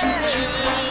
这剧本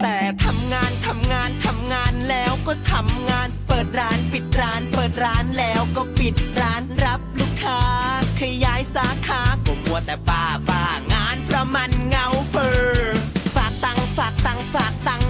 แต่ทำงานทำงานทำงานแล้วก็ทำงาน เปิดร้านปิดร้าน เปิดร้านแล้วก็ปิดร้านรับลูกค้า ขยายสาขาก็มัวแต่บ้าบ้างานประมันเงาเฟอฝากตังฝากตังฝากตัง